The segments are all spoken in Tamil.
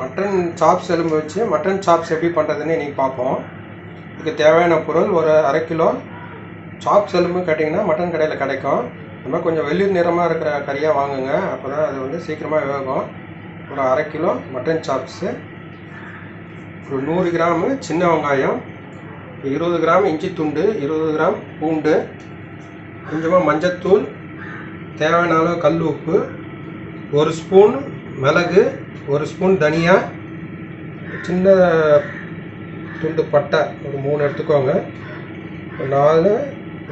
மட்டன் சாப்ஸ் எலும்பு வச்சு மட்டன் சாப்ஸ் எப்படி பண்ணுறதுன்னு இன்றைக்கி பார்ப்போம். இதுக்கு தேவையான பொருள் ஒரு அரை கிலோ சாப்ஸ் எலும்பு கேட்டிங்கன்னா மட்டன் கடையில் கிடைக்கும். இந்த மாதிரி கொஞ்சம் வெளிர் நிறமாக இருக்கிற கறியாக வாங்குங்க. அப்போ தான் அது வந்து சீக்கிரமாக வேகும். ஒரு அரை கிலோ மட்டன் சாப்ஸு ஒரு நூறு கிராமு சின்ன வெங்காயம். இருபது கிராம் இஞ்சி துண்டு இருபது கிராம் பூண்டு. கொஞ்சமாக மஞ்சத்தூள். தேவையான அளவு கல் உப்பு. ஒரு ஸ்பூன் மிளகு ஒரு ஸ்பூன் தனியா சின்ன துண்டு பட்டை ஒரு மூணு எடுத்துக்கோங்க. ஒரு நாலு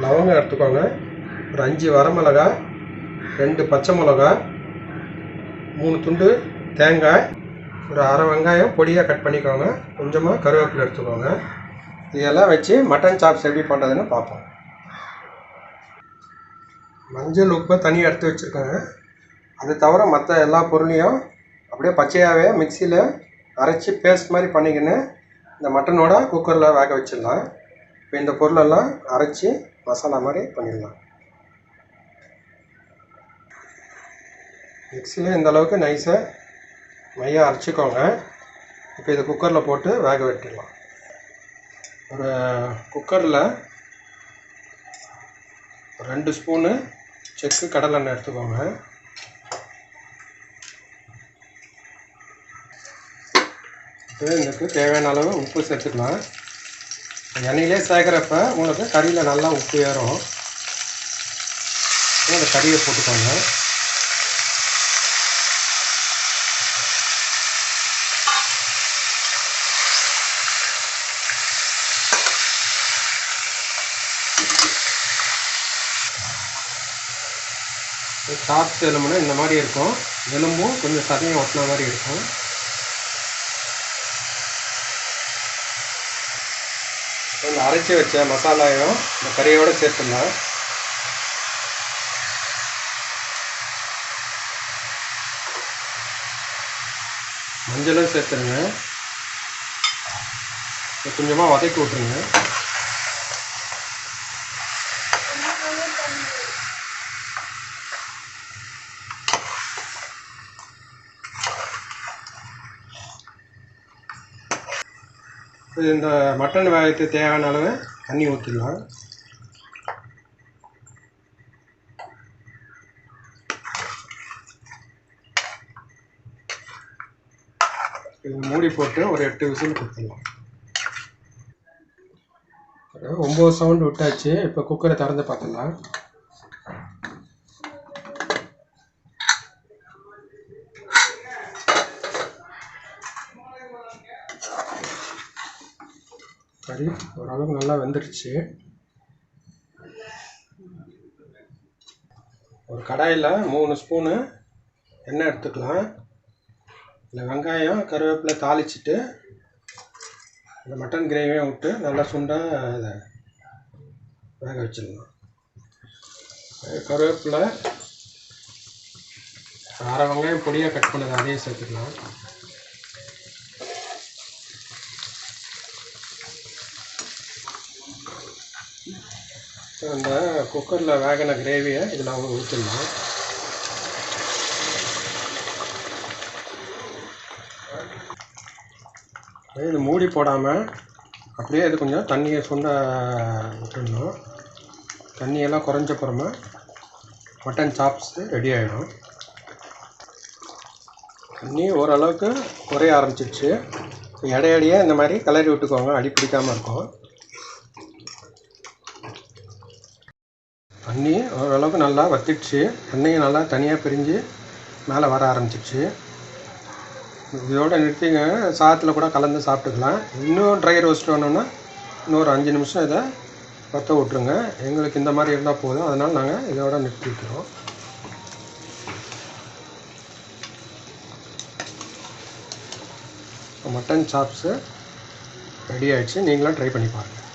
லவங்கம் எடுத்துக்கோங்க. ஒரு அஞ்சு வரமிளகா ரெண்டு பச்சை மிளகா மூணு துண்டு தேங்காய் ஒரு அரை வெங்காயம் பொடியாக கட் பண்ணிக்கோங்க. கொஞ்சமாக கருவேப்பிலை எடுத்துக்கோங்க. இதெல்லாம் வச்சு மட்டன் சாப்ஸ் எப்படி பண்ணுறதுன்னு பார்ப்போம். மஞ்சள் உப்பை தனியாக எடுத்து வச்சுருக்கோங்க அது தவிர மற்ற எல்லா பொருளையும் அப்படியே பச்சையாகவே மிக்சியில் அரைச்சி பேஸ்ட் மாதிரி பண்ணிக்கின்னு இந்த மட்டனோட குக்கரில் வேக வச்சிடலாம். இப்போ இந்த பொருளெல்லாம் அரைச்சி மசாலா மாதிரி பண்ணிடலாம். மிக்சியில் இந்த அளவுக்கு நைஸாக மையாக அரைச்சிக்கோங்க. இப்போ இதை குக்கரில் போட்டு வேக வெட்டிடலாம். ஒரு குக்கரில் ரெண்டு ஸ்பூனு செக்கு கடலெண்ணெய் எடுத்துக்கோங்க. இதுக்கு தேவையான அளவு உப்பு சேர்த்துக்கலாம். எண்ணெயிலே சேர்க்குறப்ப உங்களுக்கு கறியில் நல்லா உப்பு ஏறும். அந்த கறியை போட்டுக்கோங்க. சாப்பிட்டு எலும்புனா இந்த மாதிரி இருக்கும். எலும்பும் கொஞ்சம் சதையும் ஒட்டின மாதிரி இருக்கும். இந்த அரைச்சி வச்ச மசாலாயும் இந்த கறியோடு சேர்த்துடலாம். மஞ்சளும் சேர்த்துருங்க. கொஞ்சமாக வதக்கி விட்ருங்க இந்த மட்டன் வேகத்துக்கு தேவையான அளவு தண்ணி ஊற்றிடலாம் இது மூடி போட்டு ஒரு எட்டு விசில் கொடுத்துடலாம் ஒம்பது சவுண்ட் விட்டாச்சு இப்போ குக்கரை திறந்து பார்த்துடலாம். கறி ஓரளவுக்கு நல்லா வெந்துடுச்சு ஒரு கடாயில் மூணு ஸ்பூனு எண்ணெய் எடுத்துக்கலாம். இல்லை வெங்காயம் கருவேப்பிலை தாளிச்சிட்டு இந்த மட்டன் கிரேவியும் விட்டு நல்லா சுண்டாக இதை வேக வச்சிடலாம். கருவேப்பிலை அரை வெங்காயம் பொடியாக கட் பண்ணது அதையும் சேர்த்துக்கலாம். அந்த குக்கரில் வேகின கிரேவியை இதில் ஊற்றிடலாம் இது மூடி போடாமல் அப்படியே இது கொஞ்சம் தண்ணியை சுண்ட விட்டுடணும். தண்ணியெல்லாம் குறைஞ்ச பிறமா மட்டன் சாப்ஸு ரெடி ஆகிடும் தண்ணி ஓரளவுக்கு குறைய ஆரம்பிச்சிடுச்சு இடையடியே இந்த மாதிரி கிளறி விட்டுக்கோங்க அடி பிடிக்காமல் இருக்கும். பண்ணி ஓரளவுக்கு நல்லா வத்திடுச்சு. தண்ணியும் நல்லா தனியாக பிரிஞ்சு மேலே வர ஆரம்பிச்சிடுச்சு. இதோட நிறுத்திங்க. சாதத்தில் கூட கலந்து சாப்பிட்டுக்கலாம். இன்னும் ட்ரை ரோஸ்ட் வேணும்னா இன்னொரு அஞ்சு நிமிஷம் இதை வற்ற விட்ருங்க எங்களுக்கு இந்த மாதிரி இருந்தால் போதும். அதனால் நாங்கள் இதோட நிறுத்திக்கிறோம் மட்டன் சாப்ஸு ரெடி ஆகிடுச்சு நீங்களும் ட்ரை பண்ணி பாருங்கள்